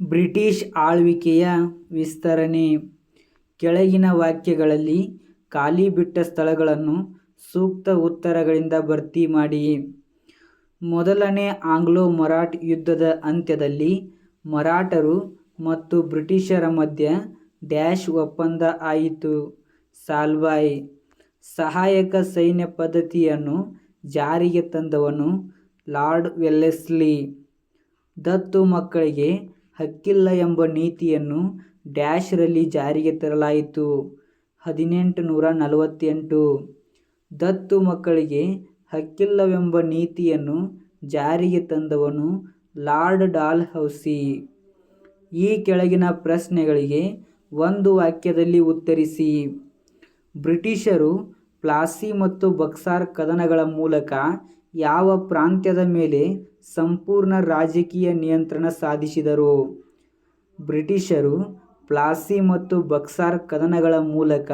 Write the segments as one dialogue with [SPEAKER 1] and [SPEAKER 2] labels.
[SPEAKER 1] British ಆಳ್ವಿಕೆಯ ವಿಸ್ತರಣೆ ಕೆಳಗಿನ ವಾಕ್ಯಗಳಲ್ಲಿ ಖಾಲಿ ಬಿಟ್ಟ ಸ್ಥಳಗಳನ್ನು ಸೂಕ್ತ ಉತ್ತರಗಳಿಂದ ಭರ್ತಿ ಮಾಡಿ. ಮೊದಲನೇ ಆಂಗ್ಲೋ-ಮರಾಠ ಯುದ್ಧದ ಅಂತ್ಯದಲ್ಲಿ ಮರಾಠರು ಮತ್ತು ಬ್ರಿಟಿಷರ ಮಧ್ಯ ಡ್ಯಾಶ್ ಒಪ್ಪಂದ ಆಯಿತು. ಸಾಲ್ಬಾಯ್: ಸಹಾಯಕ ಸೈನ್ಯ ಪದ್ಧತಿಯನ್ನು ಜಾರಿಗೆ ತಂದವನು ಲಾರ್ಡ್ ವೆಲ್ಲೆಸ್ಲಿ. ದತ್ತು ಮಕ್ಕಳಿಗೆ ಹಕ್ಕಿಲ್ಲ ಎಂಬ ನೀತಿಯನ್ನು ರಲ್ಲಿ ಜಾರಿಗೆ ತರಲಾಯಿತು. ಹದಿನೆಂಟು ನೂರ ನಲವತ್ತೆಂಟು. ದತ್ತು ಮಕ್ಕಳಿಗೆ ಹಕ್ಕಿಲ್ಲವೆಂಬ ನೀತಿಯನ್ನು ಜಾರಿಗೆ ತಂದವನು ಲಾರ್ಡ್ ಡಾಲ್ ಹೌಸಿ ಈ ಕೆಳಗಿನ ಪ್ರಶ್ನೆಗಳಿಗೆ ಒಂದು ವಾಕ್ಯದಲ್ಲಿ ಉತ್ತರಿಸಿ. ಬ್ರಿಟಿಷರು ಪ್ಲಾಸಿ ಮತ್ತು ಬಕ್ಸಾರ್ ಕದನಗಳ ಮೂಲಕ ಯಾವ ಪ್ರಾಂತ್ಯದ ಮೇಲೆ ಸಂಪೂರ್ಣ ರಾಜಕೀಯ ನಿಯಂತ್ರಣ ಸಾಧಿಸಿದರು? ಬ್ರಿಟಿಷರು ಪ್ಲಾಸಿ ಮತ್ತು ಬಕ್ಸಾರ್ ಕದನಗಳ ಮೂಲಕ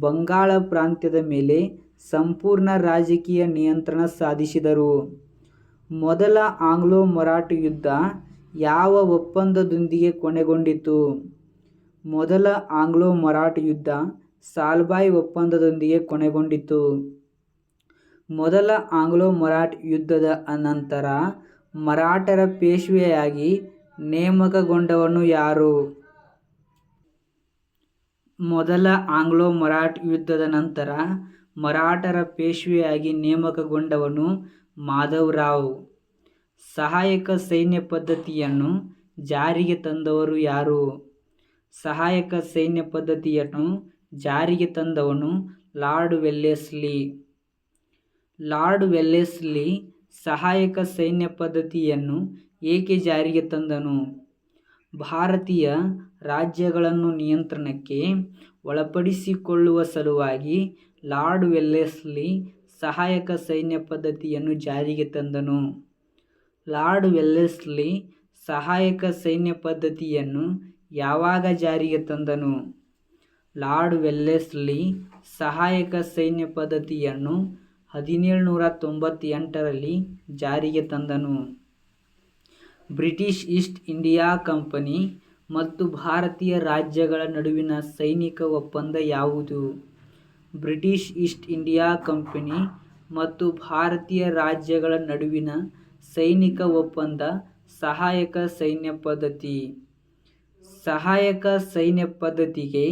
[SPEAKER 1] ಬಂಗಾಳ ಪ್ರಾಂತ್ಯದ ಮೇಲೆ ಸಂಪೂರ್ಣ ರಾಜಕೀಯ ನಿಯಂತ್ರಣ ಸಾಧಿಸಿದರು. ಮೊದಲ ಆಂಗ್ಲೋ-ಮರಾಠ ಯುದ್ಧ ಯಾವ ಒಪ್ಪಂದದೊಂದಿಗೆ ಕೊನೆಗೊಂಡಿತು? ಮೊದಲ ಆಂಗ್ಲೋ-ಮರಾಠ ಯುದ್ಧ ಸಾಲ್ಬಾಯ್ ಒಪ್ಪಂದದೊಂದಿಗೆ ಕೊನೆಗೊಂಡಿತು. ಮೊದಲ ಆಂಗ್ಲೋ-ಮರಾಠ ಯುದ್ಧದ ನಂತರ ಮರಾಠರ ಪೇಶ್ವೆಯಾಗಿ ನೇಮಕಗೊಂಡವನು ಯಾರು? ಮೊದಲ ಆಂಗ್ಲೋ-ಮರಾಠ ಯುದ್ಧದ ನಂತರ ಮರಾಠರ ಪೇಶ್ವೆಯಾಗಿ ನೇಮಕಗೊಂಡವನು ಮಾಧವರಾವ್. ಸಹಾಯಕ ಸೈನ್ಯ ಪದ್ಧತಿಯನ್ನು ಜಾರಿಗೆ ತಂದವರು ಯಾರು? ಸಹಾಯಕ ಸೈನ್ಯ ಪದ್ಧತಿಯನ್ನು ಜಾರಿಗೆ ತಂದವನು ಲಾರ್ಡ್ ವೆಲ್ಲೆಸ್ಲಿ. ಲಾರ್ಡ್ ವೆಲ್ಲೆಸ್ಲಿ ಸಹಾಯಕ ಸೈನ್ಯ ಪದ್ಧತಿಯನ್ನು ಏಕೆ ಜಾರಿಗೆ ತಂದನು? ಭಾರತೀಯ ರಾಜ್ಯಗಳನ್ನು ನಿಯಂತ್ರಣಕ್ಕೆ ಒಳಪಡಿಸಿಕೊಳ್ಳುವ ಸಲುವಾಗಿ ಲಾರ್ಡ್ ವೆಲ್ಲೆಸ್ಲಿ ಸಹಾಯಕ ಸೈನ್ಯ ಪದ್ಧತಿಯನ್ನು ಜಾರಿಗೆ ತಂದನು. ಲಾರ್ಡ್ ವೆಲ್ಲೆಸ್ಲಿ ಸಹಾಯಕ ಸೈನ್ಯ ಪದ್ಧತಿಯನ್ನು ಯಾವಾಗ ಜಾರಿಗೆ ತಂದನು? ಲಾರ್ಡ್ ವೆಲ್ಲೆಸ್ಲಿ ಸಹಾಯಕ ಸೈನ್ಯ ಪದ್ಧತಿಯನ್ನು ಹದಿನೇಳುನೂರ ತೊಂಬತ್ತೆಂಟರಲ್ಲಿ ಜಾರಿಗೆ ತಂದನು. ಬ್ರಿಟಿಷ್ ಈಸ್ಟ್ ಇಂಡಿಯಾ ಕಂಪನಿ ಮತ್ತು ಭಾರತೀಯ ರಾಜ್ಯಗಳ ನಡುವಿನ ಸೈನಿಕ ಒಪ್ಪಂದ ಯಾವುದು? ಬ್ರಿಟಿಷ್ ಈಸ್ಟ್ ಇಂಡಿಯಾ ಕಂಪನಿ ಮತ್ತು ಭಾರತೀಯ ರಾಜ್ಯಗಳ ನಡುವಿನ ಸೈನಿಕ ಒಪ್ಪಂದ ಸಹಾಯಕ ಸೈನ್ಯ ಪದ್ಧತಿ. ಸಹಾಯಕ ಸೈನ್ಯ ಪದ್ಧತಿಗೆ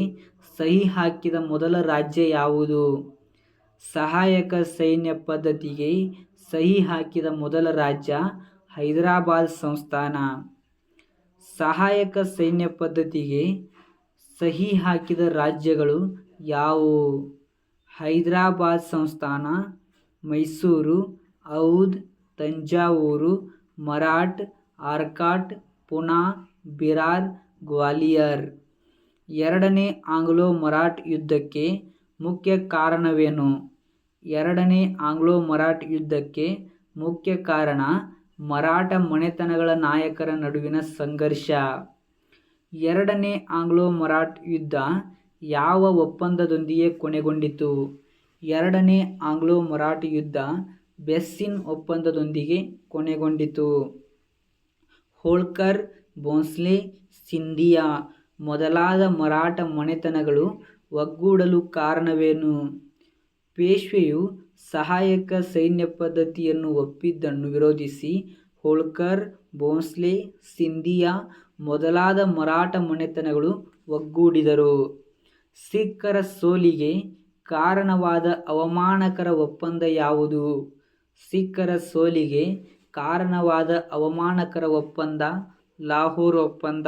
[SPEAKER 1] ಸಹಿ ಹಾಕಿದ ಮೊದಲ ರಾಜ್ಯ ಯಾವುದು? ಸಹಾಯಕ ಸೈನ್ಯ ಪದ್ಧತಿಗೆ ಸಹಿ ಹಾಕಿದ ಮೊದಲ ರಾಜ್ಯ ಹೈದರಾಬಾದ್ ಸಂಸ್ಥಾನ. ಸಹಾಯಕ ಸೈನ್ಯ ಪದ್ಧತಿಗೆ ಸಹಿ ಹಾಕಿದ ರಾಜ್ಯಗಳು ಯಾವುವು? ಹೈದರಾಬಾದ್ ಸಂಸ್ಥಾನ, ಮೈಸೂರು, ಔದ್ ತಂಜಾವೂರು, ಮರಾಠ್ ಆರ್ಕಾಟ್, ಪುನಾ ಬಿರಾರ್, ಗ್ವಾಲಿಯರ್. ಎರಡನೇ ಆಂಗ್ಲೋ ಮರಾಠ್ ಯುದ್ಧಕ್ಕೆ ಮುಖ್ಯ ಕಾರಣವೇನು? ಎರಡನೇ ಆಂಗ್ಲೋ-ಮರಾಠ ಯುದ್ಧಕ್ಕೆ ಮುಖ್ಯ ಕಾರಣ ಮರಾಠ ಮನೆತನಗಳ ನಾಯಕರ ನಡುವಿನ ಸಂಘರ್ಷ. ಎರಡನೇ ಆಂಗ್ಲೋ-ಮರಾಠ ಯುದ್ಧ ಯಾವ ಒಪ್ಪಂದದೊಂದಿಗೆ ಕೊನೆಗೊಂಡಿತು? ಎರಡನೇ ಆಂಗ್ಲೋ-ಮರಾಠ ಯುದ್ಧ ಬೆಸ್ಸಿನ್ ಒಪ್ಪಂದದೊಂದಿಗೆ ಕೊನೆಗೊಂಡಿತು. ಹೋಳ್ಕರ್, ಭೋಂಸ್ಲೆ, ಸಿಂಧಿಯಾ ಮೊದಲಾದ ಮರಾಠ ಮನೆತನಗಳು ಒಗ್ಗೂಡಲು ಕಾರಣವೇನು? ಪೇಶ್ವೆಯು ಸಹಾಯಕ ಸೈನ್ಯ ಪದ್ಧತಿಯನ್ನು ಒಪ್ಪಿದ್ದನ್ನು ವಿರೋಧಿಸಿ ಹೋಳ್ಕರ್, ಭೋಂಸ್ಲೆ, ಸಿಂಧಿಯಾ ಮೊದಲಾದ ಮರಾಠ ಮನೆತನಗಳು ಒಗ್ಗೂಡಿದರು. ಸಿಖ್ಖರ ಸೋಲಿಗೆ ಕಾರಣವಾದ ಅವಮಾನಕರ ಒಪ್ಪಂದ ಯಾವುದು? ಸಿಖ್ಖರ ಸೋಲಿಗೆ ಕಾರಣವಾದ ಅವಮಾನಕರ ಒಪ್ಪಂದ ಲಾಹೋರ್ ಒಪ್ಪಂದ.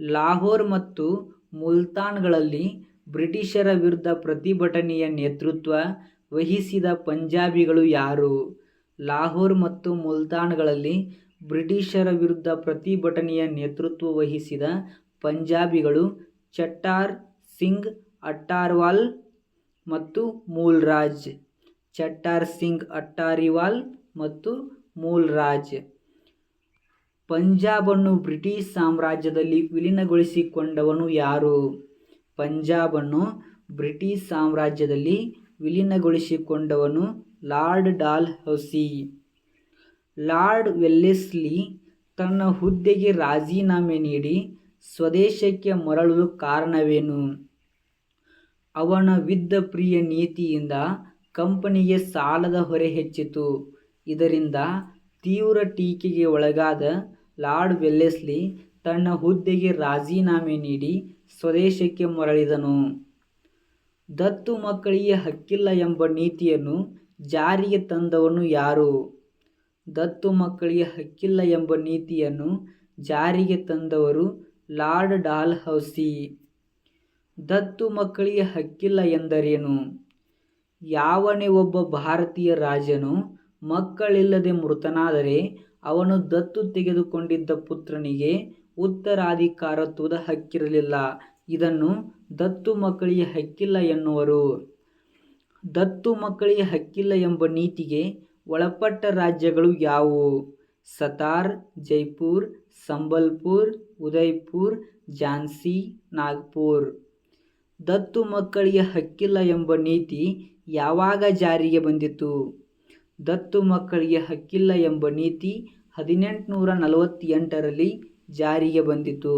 [SPEAKER 1] ಲಾಹೋರ್ ಮತ್ತು ಮುಲ್ತಾನ್-ಗಳಲ್ಲಿ ಬ್ರಿಟಿಷರ ವಿರುದ್ಧ ಪ್ರತಿಭಟನೆಯ ನೇತೃತ್ವ ವಹಿಸಿದ ಪಂಜಾಬಿಗಳು ಯಾರು? ಲಾಹೋರ್ ಮತ್ತು ಮುಲ್ತಾನ್ಗಳಲ್ಲಿ ಬ್ರಿಟಿಷರ ವಿರುದ್ಧ ಪ್ರತಿಭಟನೆಯ ನೇತೃತ್ವ ವಹಿಸಿದ ಪಂಜಾಬಿಗಳು ಚಟ್ಟಾರ್ ಸಿಂಗ್ ಅಟ್ಟಾರ್ವಾಲ್ ಮತ್ತು ಮೂಲ್ ರಾಜ್. ಚಟ್ಟರ್ ಸಿಂಗ್ ಅಟ್ಟಾರಿವಾಲ್ ಮತ್ತು ಮೂಲ್ ರಾಜ್. ಪಂಜಾಬನ್ನು ಬ್ರಿಟಿಷ್ ಸಾಮ್ರಾಜ್ಯದಲ್ಲಿ ವಿಲೀನಗೊಳಿಸಿಕೊಂಡವನು ಯಾರು? ಪಂಜಾಬನ್ನು ಬ್ರಿಟಿಷ್ ಸಾಮ್ರಾಜ್ಯದಲ್ಲಿ ವಿಲೀನಗೊಳಿಸಿಕೊಂಡವನು lord Dalhousie lord Wellesley ತನ್ನ ಹುದ್ದೆಗೆ ರಾಜೀನಾಮೆ ನೀಡಿ ಸ್ವದೇಶಕ್ಕೆ ಮರಳಲು ಕಾರಣವೇನು? ಅವನ ಯುದ್ಧಪ್ರಿಯ ನೀತಿಯಿಂದ ಕಂಪನಿಗೆ ಸಾಲದ ಹೊರೆ ಹೆಚ್ಚಿತು. ಇದರಿಂದ ತೀವ್ರ ಟೀಕೆಗೆ ಒಳಗಾದ ಲಾರ್ಡ್ ವೆಲ್ಲೆಸ್ಲಿ ತನ್ನ ಹುದ್ದೆಗೆ ರಾಜೀನಾಮೆ ನೀಡಿ ಸ್ವದೇಶಕ್ಕೆ ಮರಳಿದನು. ದತ್ತು ಮಕ್ಕಳಿಗೆ ಹಕ್ಕಿಲ್ಲ ಎಂಬ ನೀತಿಯನ್ನು ಜಾರಿಗೆ ತಂದವನು ಯಾರು? ದತ್ತು ಮಕ್ಕಳಿಗೆ ಹಕ್ಕಿಲ್ಲ ಎಂಬ ನೀತಿಯನ್ನು ಜಾರಿಗೆ ತಂದವರು ಲಾರ್ಡ್ ಡಾಲ್ ಹೌಸಿ ದತ್ತು ಮಕ್ಕಳಿಗೆ ಹಕ್ಕಿಲ್ಲ ಎಂದರೇನು? ಯಾವನೇ ಒಬ್ಬ ಭಾರತೀಯ ರಾಜನು ಮಕ್ಕಳಿಲ್ಲದೆ ಮೃತನಾದರೆ ಅವನು ದತ್ತು ತೆಗೆದುಕೊಂಡಿದ್ದ ಪುತ್ರನಿಗೆ ಉತ್ತರಾಧಿಕಾರತ್ವದ ಹಕ್ಕಿರಲಿಲ್ಲ. ಇದನ್ನು ದತ್ತು ಮಕ್ಕಳಿಗೆ ಹಕ್ಕಿಲ್ಲ ಎನ್ನುವರು. ದತ್ತು ಮಕ್ಕಳಿಗೆ ಹಕ್ಕಿಲ್ಲ ಎಂಬ ನೀತಿಗೆ ಒಳಪಟ್ಟ ರಾಜ್ಯಗಳು ಯಾವುವು? ಸತಾರ್, ಜೈಪುರ್, ಸಂಬಲ್ಪುರ್, ಉದಯ್ಪುರ್ ಝಾನ್ಸಿ, ನಾಗ್ಪುರ್ ದತ್ತು ಮಕ್ಕಳಿಗೆ ಹಕ್ಕಿಲ್ಲ ಎಂಬ ನೀತಿ ಯಾವಾಗ ಜಾರಿಗೆ ಬಂದಿತು? ದತ್ತು ಮಕ್ಕಳಿಗೆ ಹಕ್ಕಿಲ್ಲ ಎಂಬ ನೀತಿ ಹದಿನೆಂಟುನೂರ ನಲವತ್ತೆಂಟರಲ್ಲಿ ಜಾರಿಗೆ ಬಂದಿತು.